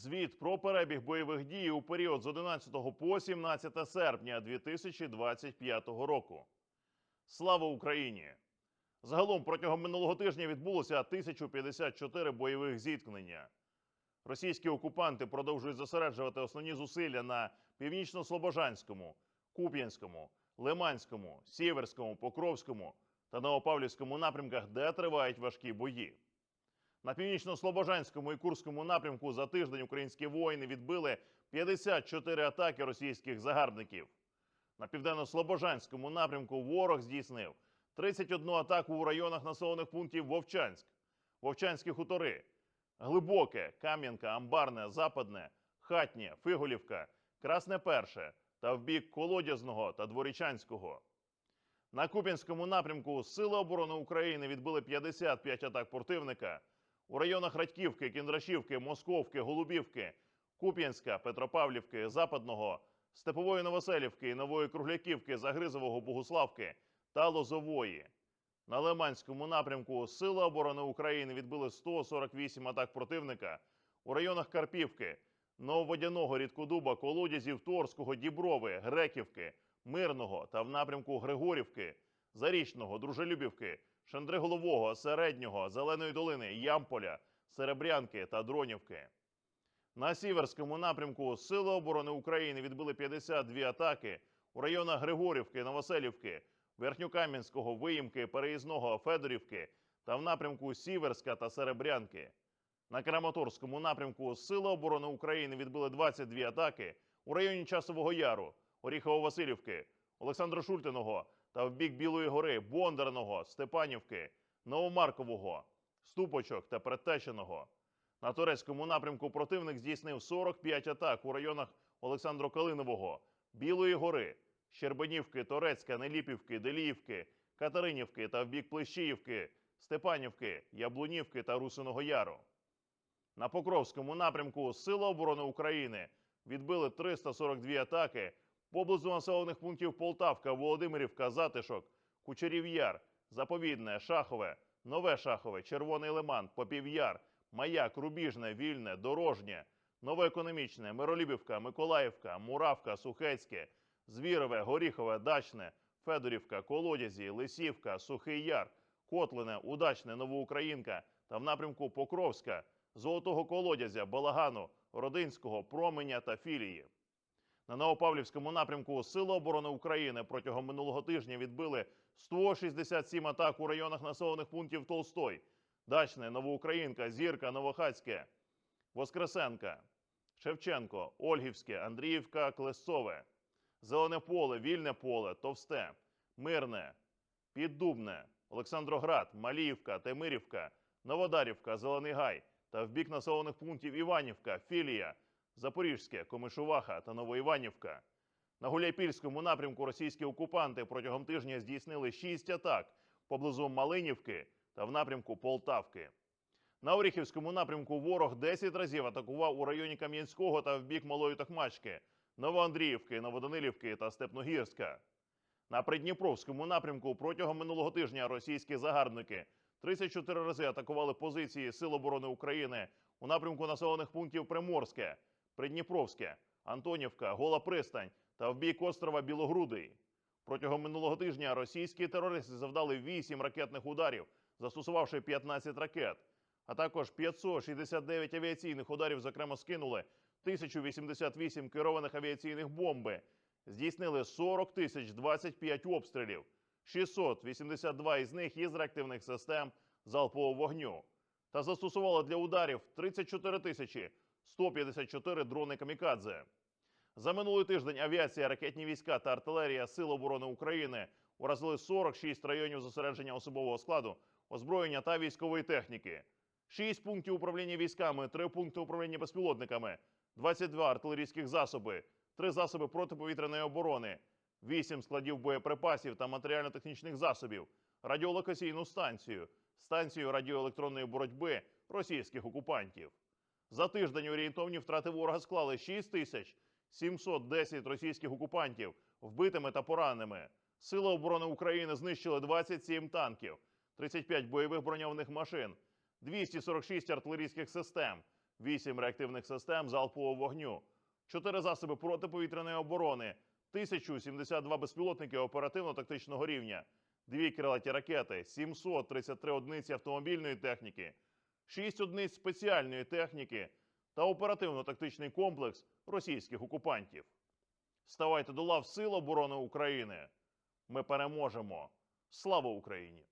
Звіт про перебіг бойових дій у період з 11 по 17 серпня 2025 року. Слава Україні! Загалом протягом минулого тижня відбулося 1054 бойових зіткнення. Російські окупанти продовжують зосереджувати основні зусилля на північно-слобожанському, Куп'янському, Лиманському, Сіверському, Покровському та Новопавлівському напрямках, де тривають важкі бої. На північно-слобожанському і Курському напрямку за тиждень українські воїни відбили 54 атаки російських загарбників. На південно-слобожанському напрямку ворог здійснив 31 атаку у районах населених пунктів Вовчанськ, Вовчанські хутори, Глибоке, Кам'янка, Амбарне, Западне, Хатнє, Фиголівка, Красне Перше та в бік Колодязного та Дворічанського. На Куп'янському напрямку Сили оборони України відбили 55 атак противника. У районах Радьківки, Кіндрашівки, Московки, Голубівки, Куп'янська, Петропавлівки, Западного, Степової Новоселівки Нової Кругляківки, Загризового, Богуславки та Лозової. На Лиманському напрямку Сили оборони України відбили 148 атак противника. У районах Карпівки, Нововодяного, Рідкодуба, Колодязів, Торського, Діброви, Греківки, Мирного та в напрямку Григорівки, Зарічного, Дружелюбівки, Шандриголового, Середнього, Зеленої долини, Ямполя, Серебрянки та Дронівки. На Сіверському напрямку Сили оборони України відбили 52 атаки у районах Григорівки, Новоселівки, Верхньокам'янського, Виїмки, Переїзного, Федорівки та в напрямку Сіверська та Серебрянки. На Краматорському напрямку Сили оборони України відбили 22 атаки у районі Часового Яру, Оріхово-Василівки, Олександра Шультиного та в бік Білої гори, Бондарного, Степанівки, Новомаркового, Ступочок та Предтеченого. На турецькому напрямку противник здійснив 45 атак у районах Олександро Калинового, Білої гори, Щербанівки, Торецька, Неліпівки, Деліївки, Катеринівки та в бік Плещіївки, Степанівки, Яблунівки та Русиного Яру. На Покровському напрямку Сили оборони України відбили 342 атаки поблизу населених пунктів Полтавка, Володимирівка, Затишок, Кучерів Яр, Заповідне, Шахове, Нове Шахове, Червоний Лиман, Попів'яр, Маяк, Рубіжне, Вільне, Дорожнє, Новоекономічне, Миролюбівка, Миколаївка, Муравка, Сухецьке, Звірове, Горіхове, Дачне, Федорівка, Колодязі, Лисівка, Сухий Яр, Котлине, Удачне, Новоукраїнка та в напрямку Покровська, Золотого Колодязя, Балагану, Родинського, Променя та Філії. На Новопавлівському напрямку Сили оборони України протягом минулого тижня відбили 167 атак у районах населених пунктів Толстой, Дачне, Новоукраїнка, Зірка, Новохацьке, Воскресенка, Шевченко, Ольгівське, Андріївка, Клесцове, Зелене поле, Вільне поле, Товсте, Мирне, Піддубне, Олександроград, Маліївка, Темирівка, Новодарівка, Зелений Гай та в бік населених пунктів Іванівка, Філія, Запорізьке, Комишуваха та Новоіванівка. На Гуляйпільському напрямку російські окупанти протягом тижня здійснили 6 атак поблизу Малинівки та в напрямку Полтавки. На Оріхівському напрямку ворог 10 разів атакував у районі Кам'янського та в бік Малої Токмачки, Новоандріївки, Новоданилівки та Степногірська. На Придніпровському напрямку протягом минулого тижня російські загарбники 34 рази атакували позиції Сил оборони України у напрямку населених пунктів Приморське, Придніпровське, Антонівка, Гола Пристань та в бік острова Білогрудий. Протягом минулого тижня російські терористи завдали 8 ракетних ударів, застосувавши 15 ракет, а також 569 авіаційних ударів, зокрема, скинули 1088 керованих авіаційних бомби, здійснили 40 тисяч 25 обстрілів, 682 із них із реактивних систем залпового вогню, та застосували для ударів 34 тисячі 154 дрони камікадзе. За минулий тиждень авіація, ракетні війська та артилерія Сил оборони України уразили 46 районів зосередження особового складу, озброєння та військової техніки, 6 пунктів управління військами, 3 пункти управління безпілотниками, 22 артилерійських засоби, 3 засоби протиповітряної оборони, 8 складів боєприпасів та матеріально-технічних засобів, радіолокаційну станцію, станцію радіоелектронної боротьби російських окупантів. За тиждень орієнтовні втрати ворога склали 6 тисяч 710 російських окупантів вбитими та пораненими. Сили оборони України знищили 27 танків, 35 бойових броньованих машин, 246 артилерійських систем, 8 реактивних систем залпового вогню, 4 засоби протиповітряної оборони, 1072 безпілотники оперативно-тактичного рівня, 2 крилаті ракети, 733 одиниці автомобільної техніки, 6 одиниць спеціальної техніки та оперативно-тактичний комплекс російських окупантів. Ставайте до лав Сил оборони України. Ми переможемо. Слава Україні!